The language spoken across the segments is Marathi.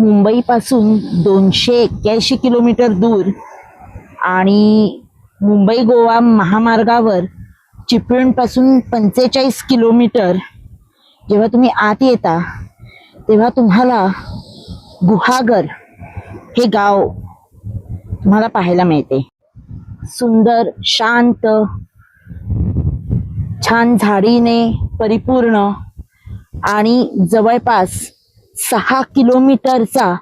मुंबईपासून दोनशे एक्क्याऐंशी किलोमीटर दूर आणि मुंबई गोवा महामार्गावर चिपळूणपासून पंचेचाळीस किलोमीटर जेव्हा तुम्ही आत येता तेव्हा तुम्हाला गुहागर हे गाव तुम्हाला पाहायला मिळते. सुंदर शांत छान झाडीने परिपूर्ण आणि जवळपास सहा किलोमीटरचा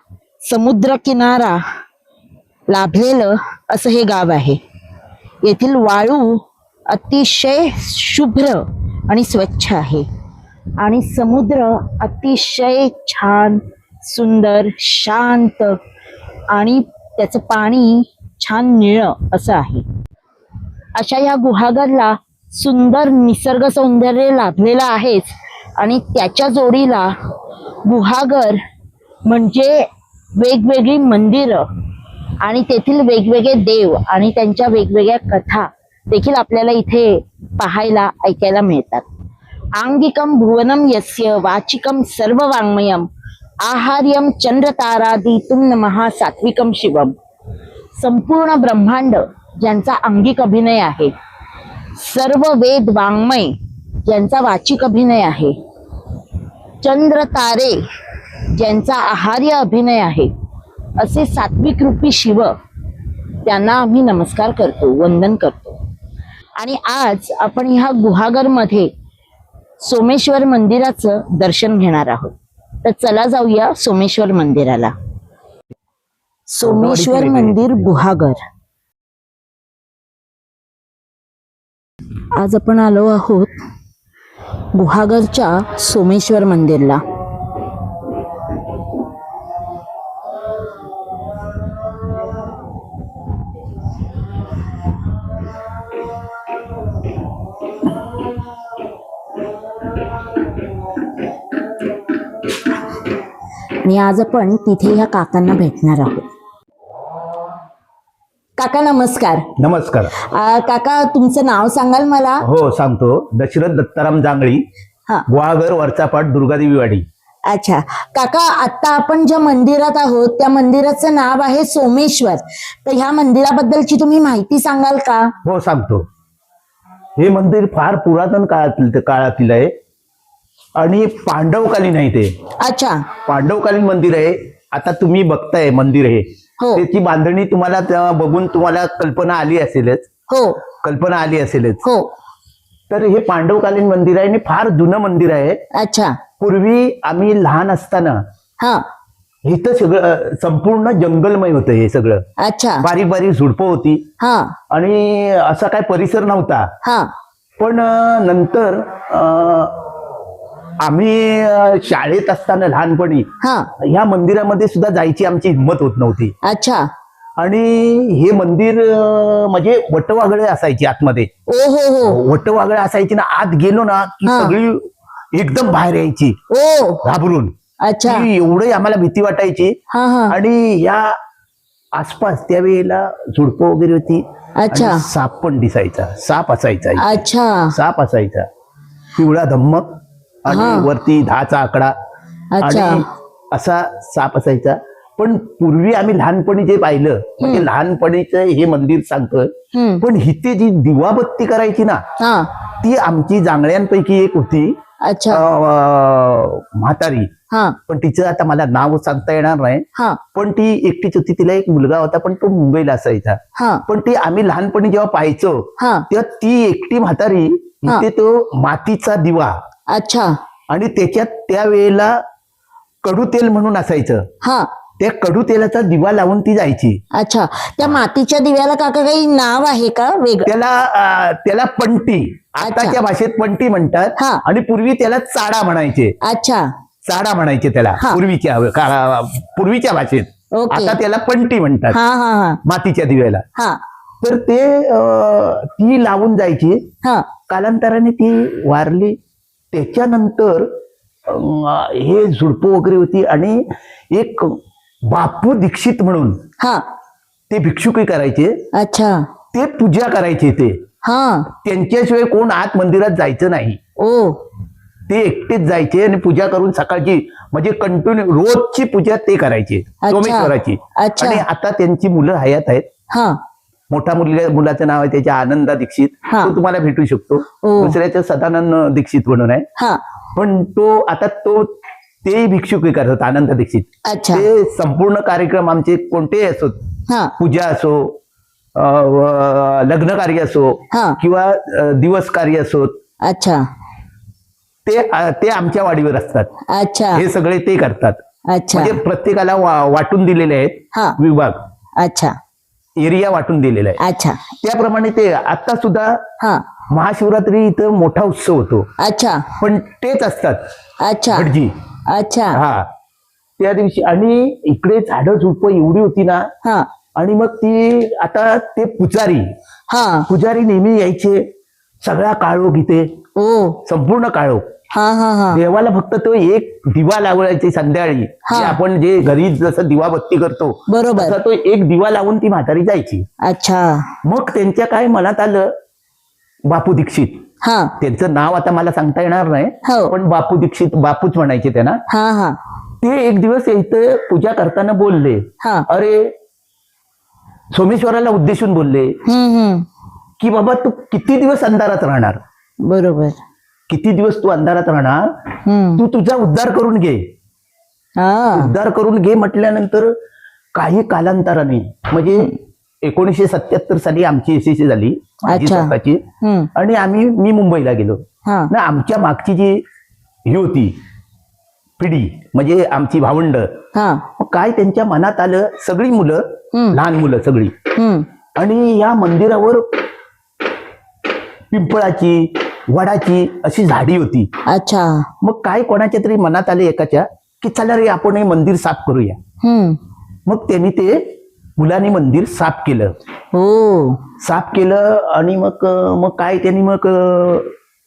समुद्र किनारा लाभलेलं असं हे गाव आहे. येथील वाळू अतिशय शुभ्र आणि स्वच्छ आहे. आणि समुद्र अतिशय छान सुंदर शांत आणि त्याचं पाणी छान निळं असं आहे. अशा या गुहागरला सुंदर निसर्ग सौंदर्य लाभलेलं आहेच आणि त्याच्या जोडीला गुहागर म्हणजे वेगवेगळी मंदिरं. आणि तेथील वेगवेगळे देव आणि त्यांच्या वेगवेगळ्या कथा देखील आपल्याला इथे पाहायला ऐकायला मिळतात. आंगिकम भुवनम यस्य वाचिकम सर्व वाङ्मयम आहार्यम चंद्रतारादितुम नमः सात्विकम शिवम. संपूर्ण ब्रह्मांड ज्यांचा अंगिक अभिनय आहे. सर्व वेद वाङ्मय ज्यांचा वाचिक अभिनय आहे. चंद्र तारे ज्यांचा आहार्य अभिनय आहे असे सात्विक रूपी शिव त्यांना आम्ही नमस्कार करतो वंदन करतो. आणि आज आपण ह्या गुहागरमध्ये सोमेश्वर मंदिराचं दर्शन घेणार आहोत. तर चला जाऊया सोमेश्वर मंदिराला. सोमेश्वर मंदिर गुहागर. आज आपण आलो आहोत गुहागरच्या सोमेश्वर मंदिरला. आणि आज आपण तिथे ह्या काकांना भेटणार आहोत. काका नमस्कार. नमस्कार. आ, काका तुमचं नाव सांगाल मला? हो सांगतो. दशरथ दत्ताराम जांगळी हा. गुहागर वरचापाट दुर्गादेवी वाडी अच्छा. काका आता आपण ज्या मंदिरात आहोत त्या मंदिराचं नाव आहे सोमेश्वर. तर ह्या मंदिराबद्दलची तुम्ही माहिती सांगाल का? हो सांगतो. हे मंदिर फार पुरातन काळातील काळातील आहे. आणि पांडवकालीन आहे ते. अच्छा. पांडवकालीन मंदिर आहे. आता तुम्ही बघताय मंदिर हे. हो. त्याची बांधणी तुम्हाला बघून तुम्हाला कल्पना आली असेलच. हो. कल्पना आली असेलच. हो. तर हे पांडवकालीन मंदिर आहे आणि फार जुनं मंदिर आहे. अच्छा. पूर्वी आम्ही लहान असताना हा. इथं सगळं संपूर्ण जंगलमय होतं हे सगळं. अच्छा. बारीक बारीक झुडपं होती. हा. आणि असा काय परिसर नव्हता. हा. पण अं, नंतर अं, आम्ही शाळेत असताना लहानपणी हा. ह्या मंदिरामध्ये सुद्धा जायची आमची हिंमत होत नव्हती. अच्छा. आणि हे मंदिर म्हणजे वटवागळे असायची आतमध्ये. ओ हो हो. वटवागळे असायची ना आत गेलो ना की हा. सगळी एकदम बाहेर यायची. ओ. घाबरून. अच्छा. की एवढी आम्हाला भीती वाटायची. हा हा. आणि या आसपास त्यावेळेला झुडपं वगैरे होती. अच्छा. साप पण दिसायचा. साप असायचा इथे. अच्छा. साप असायचा. पिवळा धम्मक. आणि वरती दहाचा आकडा. आणि असा साप असायचा. पण पूर्वी आम्ही लहानपणी जे पाहिलं म्हणजे लहानपणीचं हे मंदिर सांगतोय पण इथे जी दिवाबत्ती करायची ना ती आमची जांगड्यांपैकी एक होती. अच्छा. म्हातारी. पण तिचं आता मला नाव सांगता येणार नाही. पण ती एकटीच होती तिला एक मुलगा होता पण तो मुंबईला असायचा. पण ती आम्ही लहानपणी जेव्हा पाहायचो तेव्हा ती एकटी म्हातारी. इथे तो मातीचा दिवा अच्छा. आणि त्याच्यात त्यावेळेला कडू तेल म्हणून असायचं. हा. त्या कडू तेलाचा दिवा लावून ती जायची. अच्छा. त्या मातीच्या दिव्याला काका काही नाव आहे का वेगळं? त्याला अं, त्याला पंटी. आताच्या भाषेत पंटी म्हणतात. हा. आणि पूर्वी त्याला चाडा म्हणायचे. अच्छा. चाडा म्हणायचे त्याला हा. पूर्वीच्या काळा- पूर्वीच्या भाषेत. ओके. आता त्याला पंटी म्हणतात. हा हा हा. मातीच्या दिव्याला. हा. तर ते अं, ती लावून जायची. हा. कालांतराने ती वारली. त्याच्यानंतर हे झुडपं वगैरे होती आणि एक बापू दीक्षित म्हणून हा. ते भिक्षुकी करायचे. अच्छा. ते पूजा करायचे ते. हा. त्यांच्याशिवाय कोण आत मंदिरात जायचं नाही. ओ. ते एकटेच जायचे आणि पूजा करून सकाळची म्हणजे कंटिन्यू रोजची पूजा ते करायचे. सोमेश्वराची. आणि आता त्यांची मुलं हयात आहेत. हा. मोठा मुलगा मुलाचं नाव आहे त्याच्या आनंदा दीक्षित. हा. तो तुम्हाला भेटू शकतो. ओ. दुसऱ्याचं सदानंद दीक्षित म्हणून आहे. हा. पण तो आता तो तेही भिक्षुकी करतात आनंद दीक्षित. अच्छा. ते संपूर्ण कार्यक्रम आमचे कोणतेही असोत हा. पूजा असो अ, व- लग्न कार्य असो हा. किंवा अ, दिवस कार्य असोत अच्छा. ते अ, ते आमच्या वाडीवर असतात. अच्छा. हे सगळे ते करतात. अच्छा. म्हणजे प्रत्येकाला वा- वाटून दिलेले आहेत हा. विभाग. अच्छा. एरिया वाटून दिलेला आहे. अच्छा. त्याप्रमाणे ते आता सुद्धा हा. महाशिवरात्री इथं मोठा उत्सव होतो. अच्छा. पण तेच असतात. अच्छा. भटजी. अच्छा. हा. त्या दिवशी आणि इकडे झाडं झुडपं एवढी होती ना हा. आणि मग ती आता ते पुजारी. हा. पुजारी नेहमी यायचे. सगळा काळोख इथे. ओ. संपूर्ण काळोख. देवाला फक्त तो एक दिवा लावायचे संध्याकाळी. आपण जे घरी जसं दिवा बत्ती करतो बरोबर. तो एक दिवा लावून ती म्हातारी जायची. अच्छा. मग त्यांच्या काय मनात आलं? बापू दीक्षित. हा. त्यांचं नाव आता मला सांगता येणार नाही हो. पण बापू दीक्षित बापूच म्हणायचे त्यांना. ते एक दिवस इथं पूजा करताना बोलले. हा. अरे सोमेश्वराला उद्देशून बोलले की बाबा तू किती दिवस अंधारात राहणार? बरोबर. किती दिवस तू अंधारात राहणार? तू तुझा उद्धार करून घे. उद्धार करून घे म्हटल्यानंतर काही कालांतराने म्हणजे एकोणीसशे सत्याहत्तर साली आमची एसीसी झाली. स्वतःची. आणि आम्ही मी मुंबईला गेलो. ना आमच्या मागची जी ही होती पिढी म्हणजे आमची भावंड हा. काय त्यांच्या मनात आलं सगळी मुलं. लहान मुलं सगळी. आणि या मंदिरावर पिंपळाची वडाची अशी झाडी होती. अच्छा. मग काय कोणाच्या तरी मनात आले एकाच्या की चला रे आपण हे मंदिर साफ करूया. हम्म. मग त्यांनी ते मुलांनी मंदिर साफ केलं. हो. साफ केलं आणि मग मग काय त्यांनी मग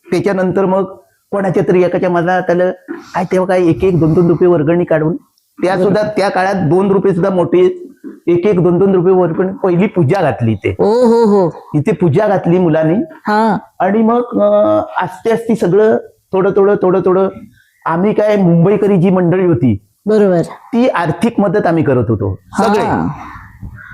त्याच्यानंतर मग कोणाच्या तरी एकाच्या मनात आलं काय तेव्हा काय एक एक दोन दोन रुपये वर्गणी काढून त्या सुद्धा त्या काळात दोन रुपये सुद्धा मोठे एक एक दोन दोन रुपये वर्गणी पहिली पूजा घातली ते हो हो हो. इथे पूजा घातली मुलांनी. हा. आणि मग अं, आस्ते आस्ते सगळं थोडं थोडं थोडं थोडं आम्ही काय मुंबईकरी जी मंडळी होती बरोबर. ती आर्थिक मदत आम्ही करत होतो. सगळे. हा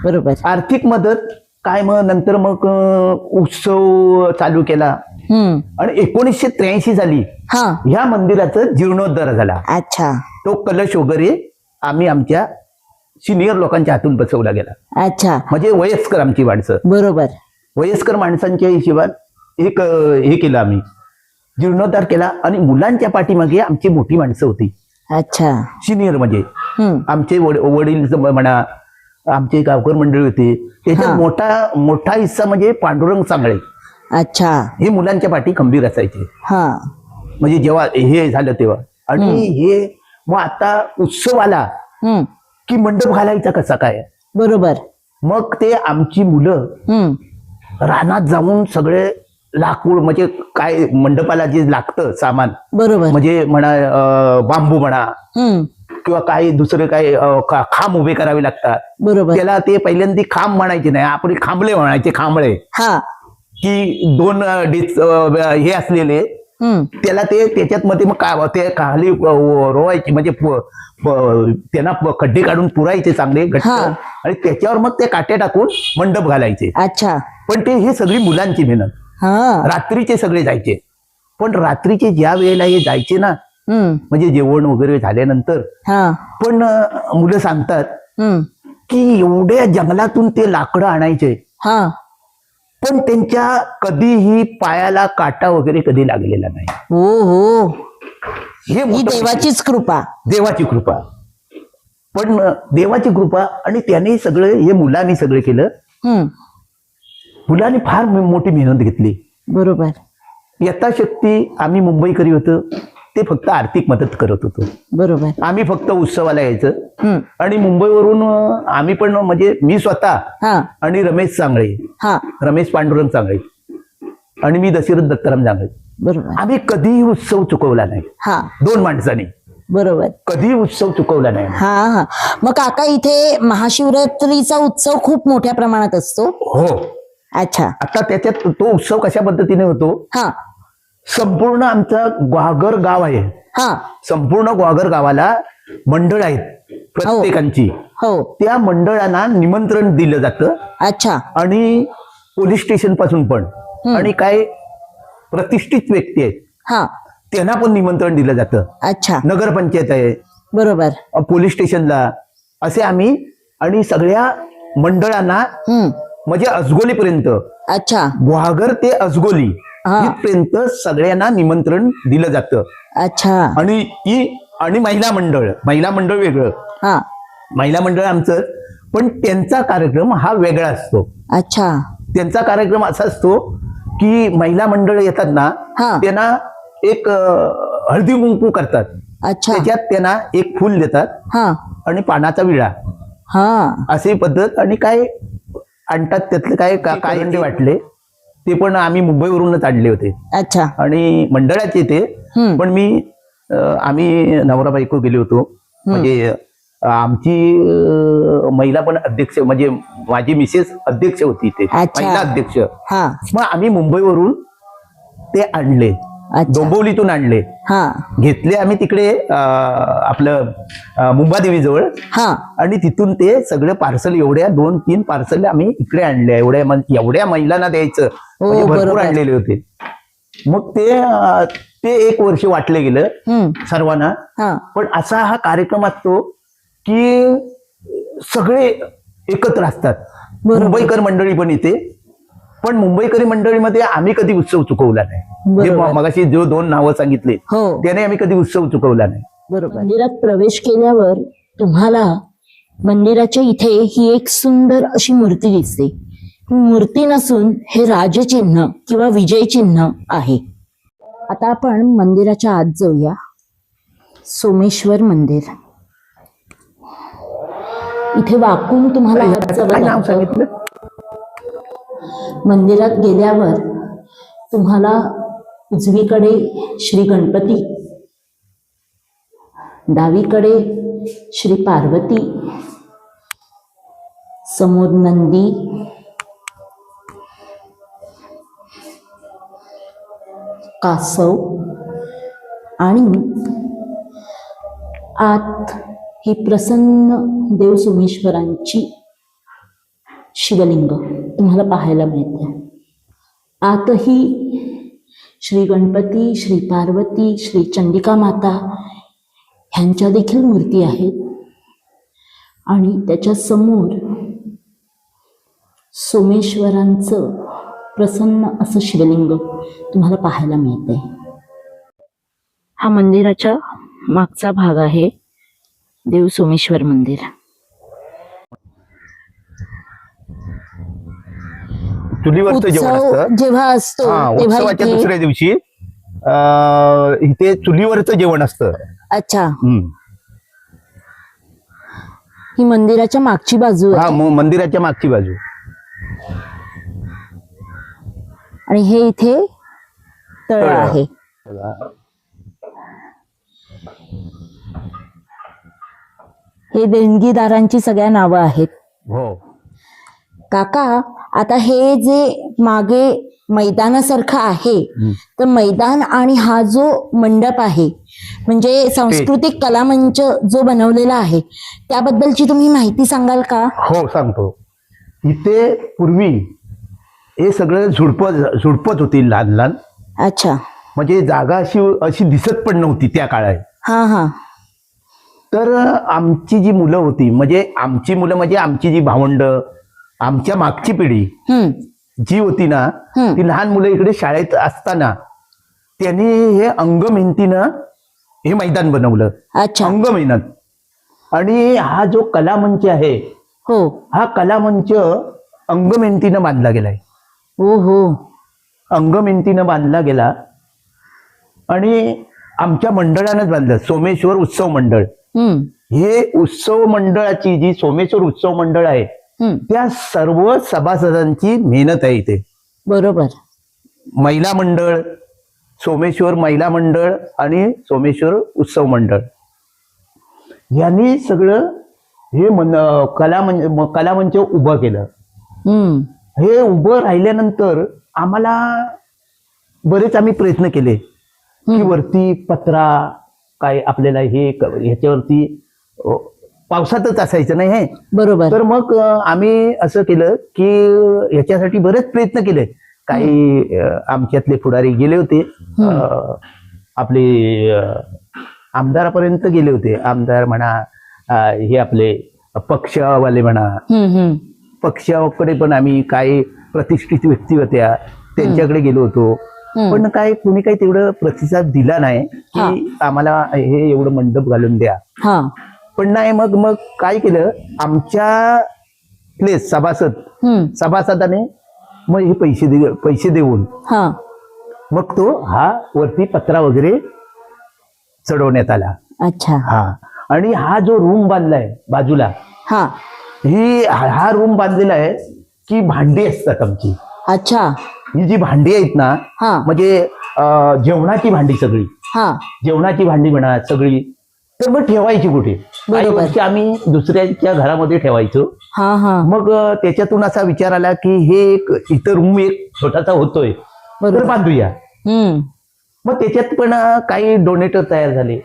बरोबर. आर्थिक मदत काय मग नंतर मग अं, उत्सव चालू केला. हम्म. आणि एकोणीसशे त्र्याऐंशी साली हा. ह्या मंदिराचा जीर्णोद्धार झाला. अच्छा. तो कलश वगैरे आम्ही आमच्या सिनियर लोकांच्या हातून बसवला गेला. अच्छा. म्हणजे वयस्कर आमची माणसं. बरोबर. वयस्कर माणसांच्या हिशोबात एक अं, हे केलं आम्ही. जीर्णोद्धार केला आणि मुलांच्या पाठीमागे आमची मोठी माणसं होती. अच्छा. सिनियर म्हणजे. हम्म. आमचे वड- वडील म्हणा आमचे गावकर मंडळी होते. त्याच्यात हा. मोठा मोठा हिस्सा म्हणजे पांडुरंग चांगळे अच्छा. हे मुलांच्या पाठी खंबीर असायचे. हा. म्हणजे जेव्हा हे झालं तेव्हा. आणि हे मग आता उत्सव आला हम्म. की मंडप घालायचा कसा काय? बरोबर. मग ते आमची मुलं हम्म. रानात जाऊन सगळे लाकूड म्हणजे काय मंडपाला जे लागतं सामान बरोबर. म्हणजे म्हणा अं, बांबू म्हणा हम्म. किंवा काही दुसरे काही अं, खा- खांब उभे करावे लागतात. बरोबर. त्याला ते पहिल्यांदा खांब म्हणायचे नाही आपण खांबळे म्हणायचे खांबळे. हा. की दोन अं, डिस अं, हे असलेले त्याला ते त्याच्यात मध्ये मग का ते खाली रोवायचे म्हणजे त्यांना खड्डे काढून पुरायचे चांगले घट्ट. आणि त्याच्यावर मग ते काटे टाकून मंडप घालायचे. अच्छा. पण ते ही सगळी मुलांची मेहनत. हा. रात्रीचे सगळे जायचे. पण रात्रीचे ज्या वेळेला हे जायचे ना म्हणजे जेवण वगैरे झाल्यानंतर. पण मुलं सांगतात की एवढ्या जंगलातून ते लाकडं आणायचे. पण त्यांच्या कधीही पायाला काटा वगैरे कधी लागलेला नाही. हो हो. हे ही मोठं देवाचीच कृपा. देवाची कृपा. पण देवाची कृपा आणि त्याने सगळं हे मुलांनी सगळं केलं. हम्म. मुलांनी फार मोठी मेहनत घेतली. बरोबर. यथाशक्ती आम्ही मुंबईकरी होतो. ते फक्त आर्थिक मदत करत होतो. बरोबर. आम्ही फक्त उत्सवाला यायचं. आणि मुंबईवरून आम्ही पण म्हणजे मी स्वतः हा. आणि रमेश चांगळे हा. रमेश पांडुरंग चांगळे आणि मी दशरथ दत्ताराम चांगळे बरोबर. आम्ही कधीही उत्सव चुकवला नाही. हा. दोन माणसांनी. बरोबर. कधी उत्सव चुकवला नाही. हा हा. मग काका इथे महाशिवरात्रीचा उत्सव खूप मोठ्या प्रमाणात असतो? हो. अच्छा. आता त्याच्यात तो उत्सव कशा पद्धतीने होतो? हा. संपूर्ण आमचा ग्वागर गाव आहे. हा. संपूर्ण ग्वागर गावाला मंडळ आहेत प्रत्येकांची. हो. त्या मंडळांना निमंत्रण दिलं जातं. अच्छा. आणि पोलीस स्टेशनपासून पण. आणि काय प्रतिष्ठित व्यक्ती आहेत. हा. त्यांना पण निमंत्रण दिलं जातं. अच्छा. नगरपंचायत आहे. बरोबर. अ, पोलीस स्टेशनला. असे आम्ही आणि सगळ्या मंडळांना हम्म. म्हणजे अजगोलीपर्यंत. अच्छा. गुहागर ते अजगोली. हा. इथपर्यंत सगळ्यांना निमंत्रण दिलं जातं. अच्छा. आणि ही आणि महिला मंडळ महिला मंडळ वेगळं. हा. महिला मंडळ आमचं पण त्यांचा कार्यक्रम हा वेगळा असतो. अच्छा. त्यांचा कार्यक्रम असा असतो की महिला मंडळ येतात ना. त्यांना एक हळदी कुंकू करतात. अच्छा. त्याच्यात त्यांना एक फुल देतात. हा. आणि पानाचा विळा. हा. अशी पद्धत आणि काय आणतात त्यातले काय काय वाटले. ते पण आम्ही मुंबईवरूनच आणले होते. अच्छा. आणि मंडळाचे ते हम्म. पण मी आम्ही नवरा बायको गेले होतो. म्हणजे आमची महिला पण अध्यक्ष म्हणजे माझी मिसेस अध्यक्ष होती ते. महिला अध्यक्ष. हा. मग आम्ही मुंबईवरून ते आणले. डोंबिवलीतून आणले. हा. घेतले आम्ही तिकडे आपलं मुंबादेवी जवळ हा. आणि तिथून ते सगळे पार्सल एवढ्या दोन तीन पार्सल आम्ही इकडे आणले. एवढ्या एवढ्या महिलांना द्यायचं. म्हणजे भरपूर. आणलेले होते. मग ते ते एक वर्ष वाटले गेलं सर्वांना. हा. पण असा हा कार्यक्रम असतो की सगळे एकत्र असतात. मुंबईकर मंडळी पण इथे. पण मुंबईकरी मंडळीमध्ये आम्ही कधी उत्सव चुकवला नाही. मगाशी जो दोन नावं सांगितले हो. त्याने आम्ही कधी उत्सव चुकवला नाही. बरोबर. मंदिरात प्रवेश केल्यावर तुम्हाला मंदिराच्या इथे ही एक सुंदर अशी मूर्ती दिसते. ही मूर्ती नसून हे राजचिन्ह किंवा विजय चिन्ह आहे. आता आपण मंदिराच्या आत जाऊया. सोमेश्वर मंदिर. इथे वाकून तुम्हाला नाव. सांगितलं? मंदिरात गेल्यावर तुम्हाला उजवीकडे श्री गणपती डावीकडे श्री पार्वती समोर नंदी कासव आणि आत ही प्रसन्न देव सोमेश्वरांची शिवलिंग. तुम्हाला पाहायला मिळते. आतही श्री गणपती श्री पार्वती श्री चंडिका माता ह्यांच्या देखील मूर्ती आहेत. आणि त्याच्यासमोर सोमेश्वरांचं प्रसन्न असं शिवलिंग तुम्हाला पाहायला मिळते. हा मंदिराच्या मागचा भाग आहे देव सोमेश्वर मंदिर. चुलीवरचं जेवण असतं. जेव्हा असतो हा तेव्हा उत्सवाच्या इथे दुसऱ्या दिवशी अं, इथे चुलीवरचं जेवण असतं. अच्छा. हम्म. ही मंदिराच्या मागची बाजू हा आहे म- मंदिराच्या मागची बाजू. आणि हे इथे तळ तळ. आहे. हे देणगीदारांची सगळ्या नावं आहेत. हो. काका आता हे जे मागे मैदानासारखं आहे तर मैदान आणि हा जो मंडप आहे म्हणजे सांस्कृतिक कलामंच जो बनवलेला आहे त्याबद्दलची तुम्ही माहिती सांगाल का? हो सांगतो. इथे पूर्वी हे सगळं झुडपं झुडपत होती लहान लहान. अच्छा. म्हणजे जागा अशी अशी दिसत पण नव्हती त्या काळात. हा हा. तर आमची जी मुलं होती म्हणजे आमची मुलं म्हणजे आमची जी भावंड आमच्या मागची पिढी जी होती ना. ती लहान मुलं इकडे शाळेत असताना त्यांनी हे अंग मेहनतीनं हे मैदान बनवलं. अच्छा. अंग मेहनत आणि हा जो कलामंच आहे हो. हा कलामंच अंग मेहनतीनं बांधला गेलाय. हो हो अंग मेहनतीनं बांधला गेला. आणि आमच्या मंडळानंच बांधलं सोमेश्वर उत्सव मंडळ. हे उत्सव मंडळाची जी सोमेश्वर उत्सव मंडळ आहे त्या सर्व सभासदांची मेहनत आहे इथे. बरोबर. महिला मंडळ सोमेश्वर महिला मंडळ आणि सोमेश्वर उत्सव मंडळ. यांनी सगळं हे मन कलामंच म- कलामंच उभं केलं. हम्म. हे उभं राहिल्यानंतर आम्हाला बरेच आम्ही प्रयत्न केले. की वरती पत्रा काय आपल्याला हे ह्याच्यावरती पावसातच असायचं नाही हे? बरोबर. तर मग आम्ही असं केलं की ह्याच्यासाठी बरेच प्रयत्न केले. काही आमच्यातले पुढारी गेले होते. आपले आमदारापर्यंत गेले होते. आमदार म्हणा हे आपले पक्षवाले म्हणा. पक्षाकडे पण आम्ही काही प्रतिष्ठित व्यक्ती होत्या. त्यांच्याकडे गेलो होतो. पण काय कोणी काही तेवढं प्रतिसाद दिला नाही. की आम्हाला हे एवढं मंडप घालून द्या. पण नाही मग मग काय केलं? आमच्या प्लेस सभासद. सभासदाने मग हे पैसे दे पैसे देऊन हा. मग तो हा वरती पत्रा वगैरे चढवण्यात आला. अच्छा. हा. आणि हा जो रूम बांधलाय बाजूला हा. ही हा रूम बांधलेला आहे की भांडी असतात आमची. अच्छा. ही जी भांडी आहेत ना हा. म्हणजे जेवणाची भांडी सगळी. हा. जेवणाची भांडी म्हणा सगळी तर मग ठेवायची कुठे? बरोबर. वर्षी आम्ही दुसऱ्याच्या घरामध्ये ठेवायचो. हा हा. मग अं, त्याच्यातून असा विचार आला की हे एक इथं रूम एक छोटासा होतोय. तर बरोबर. बांधूया. हम्म. मग त्याच्यात पण अं, काही डोनेटर तयार झाले.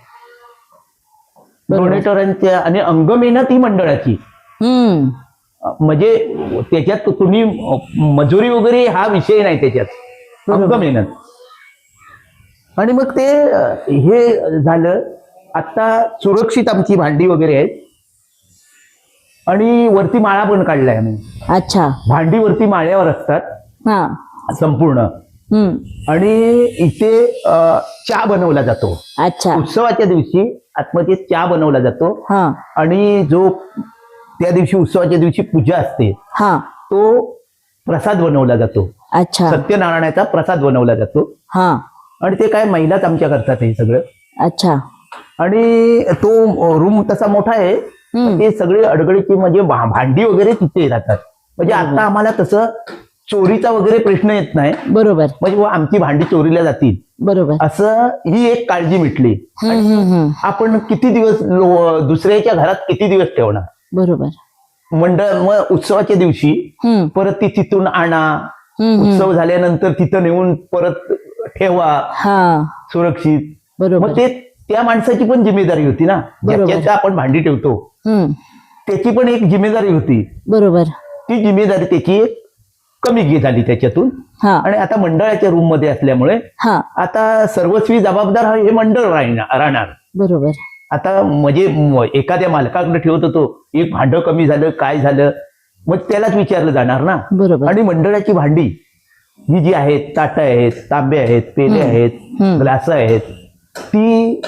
बरोबर. डोनेटरांच्या आणि अंगमेहनत ही मंडळाची. हम्म. अं, म्हणजे त्याच्यात तुम्ही अं, मजुरी वगैरे हा विषय नाही त्याच्यात. बरोबर. अंगमेहनत आणि मग ते अं, हे झालं. आता सुरक्षित आमची भांडी वगैरे आहेत. आणि वरती माळा पण काढलाय आम्ही. अच्छा. भांडी वरती माळ्यावर असतात. हा. संपूर्ण. हम्म. आणि इथे अं, चहा बनवला जातो. अच्छा. उत्सवाच्या दिवशी आतमध्ये चहा बनवला जातो. हा. आणि जो त्या दिवशी उत्सवाच्या दिवशी पूजा असते हा. तो प्रसाद बनवला जातो. अच्छा. सत्यनारायणाचा प्रसाद बनवला जातो. हा. आणि ते काय महिलाच आमच्या करतात हे सगळं. अच्छा. आणि तो रूम तसा मोठा आहे. ते सगळे अडगडीची म्हणजे भांडी वगैरे तिथे राहतात. म्हणजे. आता आम्हाला तसं चोरीचा वगैरे प्रश्न येत नाही. बरोबर. म्हणजे आमची भांडी चोरीला जातील. बरोबर. असं ही एक काळजी मिटली. आपण किती दिवस दुसऱ्याच्या घरात किती दिवस ठेवणार? बरोबर. मंडळ मग उत्सवाच्या दिवशी परत ती तिथून आणा. उत्सव झाल्यानंतर तिथं नेऊन परत ठेवा. सुरक्षित. बरोबर. मग ते त्या माणसाची पण जिम्मेदारी होती ना. बरोबर. आपण भांडी ठेवतो. हम्म. त्याची पण एक जिम्मेदारी होती. बरोबर. ती जिम्मेदारी त्याची एक कमी गे- झाली त्याच्यातून. हा. आणि आता मंडळाच्या रूममध्ये असल्यामुळे हा. आता सर्वस्वी जबाबदार हा हे मंडळ राहणार राहणार. बरोबर. आता म्हणजे म- एखाद्या मालकाकडे ठेवत होतो. एक भांड कमी झालं काय झालं? मग त्यालाच विचारलं जाणार ना. बरोबर. आणि मंडळाची भांडी ही जी आहेत ताट आहेत तांबे आहेत पेले हम्म. आहेत हम्म. ग्लास आहेत ती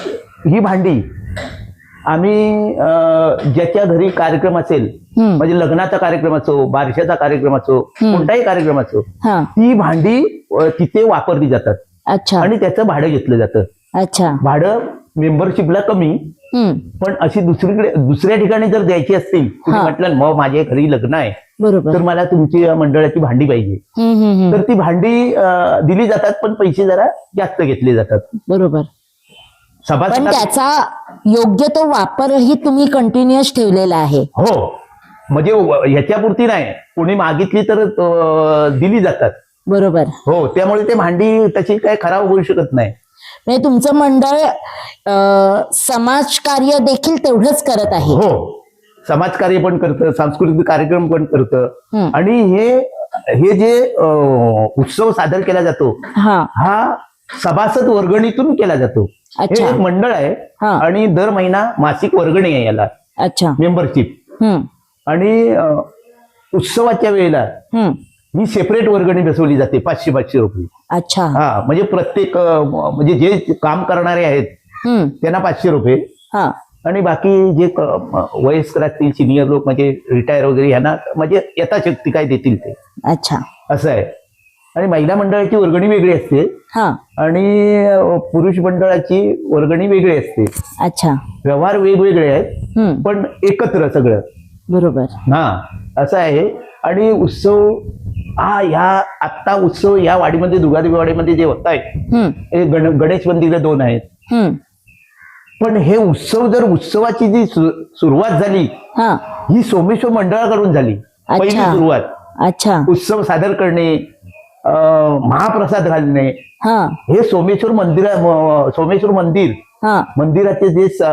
ही भांडी आम्ही ज्याच्या घरी कार्यक्रम असेल म्हणजे लग्नाचा कार्यक्रम असो बारशाचा कार्यक्रम असो. कोणताही कार्यक्रम असो ती भांडी तिथे वापरली जातात. अच्छा. आणि त्याचं भाडं घेतलं जातं. अच्छा. भाडं मेंबरशिपला कमी पण अशी दुसरीकडे दुसऱ्या ठिकाणी जर द्यायची असतील. म्हटलं मग माझ्या घरी लग्न आहे. बरोबर. तर मला तुमची मंडळाची भांडी पाहिजे. तर ती भांडी दिली जातात पण पैसे जरा जास्त घेतले जातात. बरोबर. पण त्याचा योग्य तो वापरही तुम्ही कंटिन्युअस ठेवलेला आहे. हो. म्हणजे ह्याच्यापुरती नाही. कोणी मागितली तर दिली जातात. बरोबर. हो त्यामुळे ते भांडी तशी काय खराब होऊ शकत नाही. म्हणजे तुमचं मंडळ समाजकार्य देखील तेवढंच करत आहे. हो. समाजकार्य पण करतं सांस्कृतिक कार्यक्रम पण करतं. आणि हे हे जे उत्सव सादर केला जातो हा. हा सभासद वर्गणीतून केला जातो. हे. एक मंडळ आहे. आणि दर महिना मासिक वर्गणी आहे याला. अच्छा. मेंबरशिप आणि उत्सवाच्या वेळेला ही सेपरेट वर्गणी बसवली जाते पाचशे पाचशे रुपये. अच्छा. हा म्हणजे प्रत्येक म्हणजे जे काम करणारे आहेत त्यांना पाचशे रुपये. हा. आणि बाकी जे क- म- वयस्कर असतील सिनियर लोक म्हणजे रिटायर वगैरे यांना म्हणजे यथाशक्ती काय देतील ते. अच्छा. असं आहे. आणि महिला मंडळाची वर्गणी वेगळी असते. हा. आणि पुरुष मंडळाची वर्गणी वेगळी असते. अच्छा. व्यवहार वेगवेगळे आहेत पण एकत्र सगळं. बरोबर. हा असं आहे. आणि उत्सव हा ह्या आत्ता उत्सव या वाडीमध्ये दुर्गादेवी वाडीमध्ये जे होत आहे हम्म. हे गण गणेश मंदिरं दोन आहेत. पण हे उत्सव जर उत्सवाची जी सुरुवात झाली हा. सोमेश्वर मंडळाकडून झाली. पहिली. सुरुवात. अच्छा. उत्सव सादर करणे महाप्रसाद घालणे. हा. हे सोमेश्वर मंदिर सोमेश्वर मंदिर. हा. मंदिराचे जे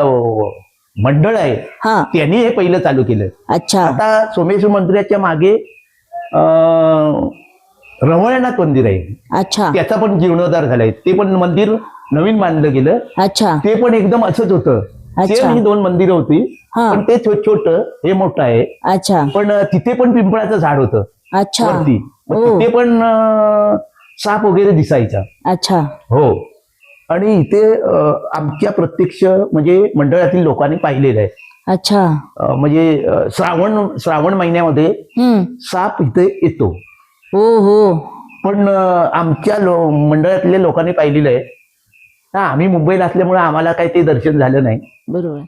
मंडळ आहे हा. त्यांनी हे पहिलं चालू केलं. अच्छा. आता सोमेश्वर मंदिराच्या मागे रवळनाथ मंदिर आहे. अच्छा. त्याचा पण जीर्णोद्धार झालाय. ते पण मंदिर नवीन बांधलं गेलं. अच्छा. ते पण एकदम असंच होतं. ही दोन मंदिरं होती. पण ते छोट छोट हे मोठं आहे. अच्छा. पण तिथे पण पिंपळाचं झाड होतं. अच्छा. वरती. मग ओ. तिथे पण अं, साप वगैरे दिसायचा. अच्छा. हो. आणि इथे अं, आमच्या प्रत्यक्ष म्हणजे मंडळातील लोकांनी पाहिलेलं आहे. अच्छा. अं, म्हणजे अं, श्रावण श्रावण महिन्यामध्ये हम्म. साप इथे येतो. हो हो पण अं, आमच्या लो मंडळातल्या लोकांनी पाहिलेलं आहे. हा, आम्ही मुंबईला असल्यामुळे आम्हाला काही ते दर्शन झालं नाही. बरोबर.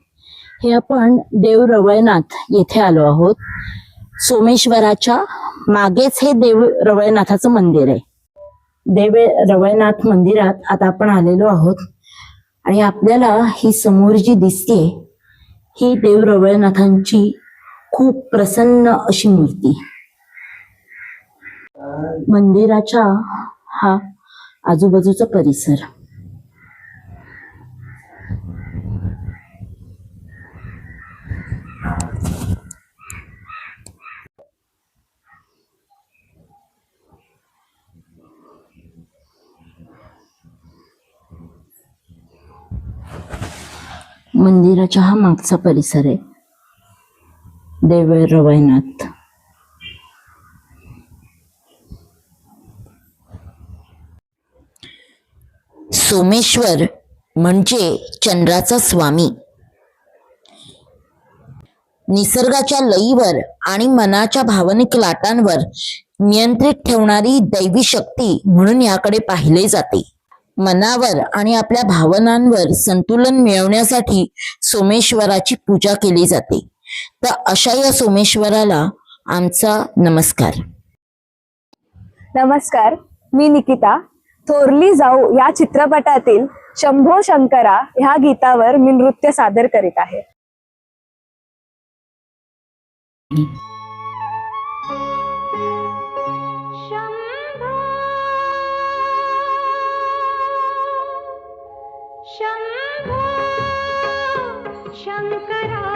हे आपण देव रवळनाथ येथे आलो आहोत. सोमेश्वराच्या मागेच हे देव रवळनाथाचं मंदिर आहे. देव रवळनाथ मंदिरात आता आपण आलेलो आहोत आणि आपल्याला ही समोर जी दिसते ही देव रवळनाथांची खूप प्रसन्न अशी मूर्ती. मंदिराच्या हा आजूबाजूचा परिसर. मंदिराच्या हा मागचा परिसर आहे. देव रवळनाथ सोमेश्वर म्हणजे चंद्राचा स्वामी. निसर्गाच्या लईवर आणि मनाच्या भावनिक लाटांवर नियंत्रित ठेवणारी दैवी शक्ती म्हणून याकडे पाहिले जाते. मनावर आणि आपल्या भावनांवर संतुलन मिळवण्यासाठी सोमेश्वराची पूजा केली जाते. तर अशा या सोमेश्वराला आमचा नमस्कार. नमस्कार मी निकिता. थोरली जाऊ या चित्रपटातील शंभो शंकरा ह्या गीतावर मी नृत्य सादर करीत आहे. शंकरा